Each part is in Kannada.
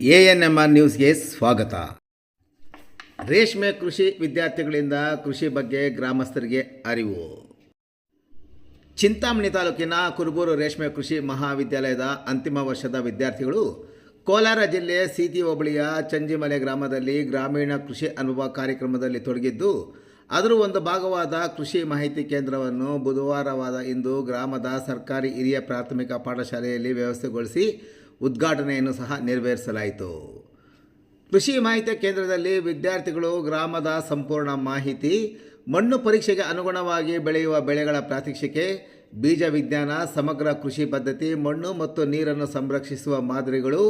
ಎ ಎನ್ ಎಂ ಆರ್ ನ್ಯೂಸ್ಗೆ ಸ್ವಾಗತ. ರೇಷ್ಮೆ ಕೃಷಿ ವಿದ್ಯಾರ್ಥಿಗಳಿಂದ ಕೃಷಿ ಬಗ್ಗೆ ಗ್ರಾಮಸ್ಥರಿಗೆ ಅರಿವು. ಚಿಂತಾಮಣಿ ತಾಲೂಕಿನ ಕುರುಬೂರು ರೇಷ್ಮೆ ಕೃಷಿ ಮಹಾವಿದ್ಯಾಲಯದ ಅಂತಿಮ ವರ್ಷದ ವಿದ್ಯಾರ್ಥಿಗಳು ಕೋಲಾರ ಜಿಲ್ಲೆ ಸೀತಿ ಹೋಬಳಿಯ ಚಂಜಿಮಲೆ ಗ್ರಾಮದಲ್ಲಿ ಗ್ರಾಮೀಣ ಕೃಷಿ ಅನುಭವ ಕಾರ್ಯಕ್ರಮದಲ್ಲಿ ತೊಡಗಿದ್ದು, ಅದರ ಒಂದು ಭಾಗವಾದ ಕೃಷಿ ಮಾಹಿತಿ ಕೇಂದ್ರವನ್ನು ಬುಧವಾರವಾದ ಇಂದು ಗ್ರಾಮದ ಸರ್ಕಾರಿ ಹಿರಿಯ ಪ್ರಾಥಮಿಕ ಪಾಠಶಾಲೆಯಲ್ಲಿ ವ್ಯವಸ್ಥೆಗೊಳಿಸಿ ಉದ್ಘಾಟನೆಯನ್ನು ಸಹ ನೆರವೇರಿಸಲಾಯಿತು. ಕೃಷಿ ಮಾಹಿತಿ ಕೇಂದ್ರದಲ್ಲಿ ವಿದ್ಯಾರ್ಥಿಗಳು, ಗ್ರಾಮದ ಸಂಪೂರ್ಣ ಮಾಹಿತಿ, ಮಣ್ಣು ಪರೀಕ್ಷೆಗೆ ಅನುಗುಣವಾಗಿ ಬೆಳೆಯುವ ಬೆಳೆಗಳ ಪ್ರಾತ್ಯಕ್ಷಿಕೆ, ಬೀಜ ವಿಜ್ಞಾನ, ಸಮಗ್ರ ಕೃಷಿ ಪದ್ಧತಿ, ಮಣ್ಣು ಮತ್ತು ನೀರನ್ನು ಸಂರಕ್ಷಿಸುವ ಮಾದರಿಗಳು,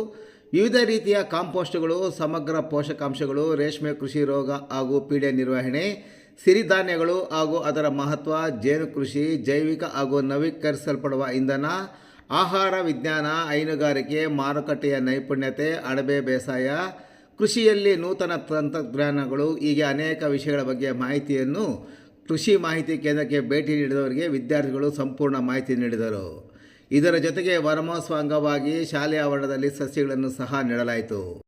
ವಿವಿಧ ರೀತಿಯ ಕಾಂಪೋಸ್ಟ್ಗಳು, ಸಮಗ್ರ ಪೋಷಕಾಂಶಗಳು, ರೇಷ್ಮೆ ಕೃಷಿ ರೋಗ ಹಾಗೂ ಪೀಡೆ ನಿರ್ವಹಣೆ, ಸಿರಿಧಾನ್ಯಗಳು ಹಾಗೂ ಅದರ ಮಹತ್ವ, ಜೇನು ಕೃಷಿ, ಜೈವಿಕ ಹಾಗೂ ನವೀಕರಿಸಲ್ಪಡುವ ಇಂಧನ ಆಹಾರ ವಿಜ್ಞಾನ ಹೈನುಗಾರಿಕೆ, ಮಾರುಕಟ್ಟೆಯ ನೈಪುಣ್ಯತೆ, ಅಣಬೆ ಬೇಸಾಯ, ಕೃಷಿಯಲ್ಲಿ ನೂತನ ತಂತ್ರಜ್ಞಾನಗಳು, ಹೀಗೆ ಅನೇಕ ವಿಷಯಗಳ ಬಗ್ಗೆ ಮಾಹಿತಿಯನ್ನು ಕೃಷಿ ಮಾಹಿತಿ ಕೇಂದ್ರಕ್ಕೆ ಭೇಟಿ ನೀಡಿದವರಿಗೆ ವಿದ್ಯಾರ್ಥಿಗಳು ಸಂಪೂರ್ಣ ಮಾಹಿತಿ ನೀಡಿದರು. ಇದರ ಜೊತೆಗೆ ವರಮಹೋತ್ಸವ ಅಂಗವಾಗಿ ಶಾಲೆಯ ಆವರಣದಲ್ಲಿ ಸಸ್ಯಗಳನ್ನು ಸಹ ನೀಡಲಾಯಿತು.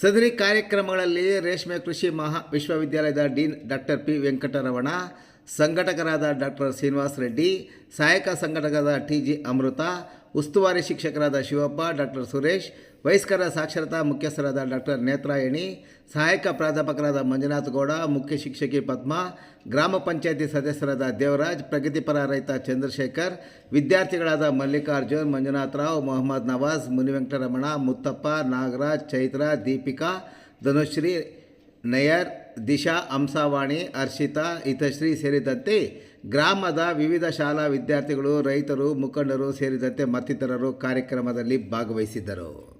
ಸದರಿ ಕಾರ್ಯಕ್ರಮಗಳಲ್ಲಿ ರೇಷ್ಮೆ ಕೃಷಿ ಮಹಾ ವಿಶ್ವವಿದ್ಯಾಲಯದ ಡೀನ್ ಡಾಕ್ಟರ್ ಪಿ ವೆಂಕಟರಮಣ ಸಂಘಟಕರಾದ ಡಾಕ್ಟರ್ ಶ್ರೀನಿವಾಸ್ ರೆಡ್ಡಿ ಸಹಾಯಕ ಸಂಘಟಕರಾದ ಟಿ ಜಿ ಅಮೃತ ಉಸ್ತುವಾರಿ ಶಿಕ್ಷಕರಾದ ಶಿವಪ್ಪ ಡಾಕ್ಟರ್ ಸುರೇಶ್ ವಯಸ್ಕರ ಸಾಕ್ಷರತಾ ಮುಖ್ಯಸ್ಥರಾದ ಡಾಕ್ಟರ್ ನೇತ್ರಾಯಣಿ ಸಹಾಯಕ ಪ್ರಾಧ್ಯಾಪಕರಾದ ಮಂಜುನಾಥ್ ಗೌಡ ಮುಖ್ಯ ಶಿಕ್ಷಕಿ ಪದ್ಮ ಗ್ರಾಮ ಪಂಚಾಯತಿ ಸದಸ್ಯರಾದ ದೇವರಾಜ್ ಪ್ರಗತಿಪರ ರೈತ ಚಂದ್ರಶೇಖರ್ ವಿದ್ಯಾರ್ಥಿಗಳಾದ ಮಲ್ಲಿಕಾರ್ಜುನ್ ಮಂಜುನಾಥ್ ರಾವ್ ಮೊಹಮ್ಮದ್ ನವಾಜ್ ಮುನಿವೆಂಕಟರಮಣ ಮುತ್ತಪ್ಪ ನಾಗರಾಜ್ ಚೈತ್ರ ದೀಪಿಕಾ ಧನುಶ್ರೀ ನಯರ್ ದಿಶಾ, ಹಂಸಾವಾಣಿ, ಹರ್ಷಿತಾ, ಹಿತಶ್ರೀ ಸೇರಿದಂತೆ ಗ್ರಾಮದ ವಿವಿಧ ಶಾಲಾ ವಿದ್ಯಾರ್ಥಿಗಳು, ರೈತರು, ಮುಖಂಡರು ಸೇರಿದಂತೆ ಮತ್ತಿತರರು ಕಾರ್ಯಕ್ರಮದಲ್ಲಿ ಭಾಗವಹಿಸಿದ್ದರು.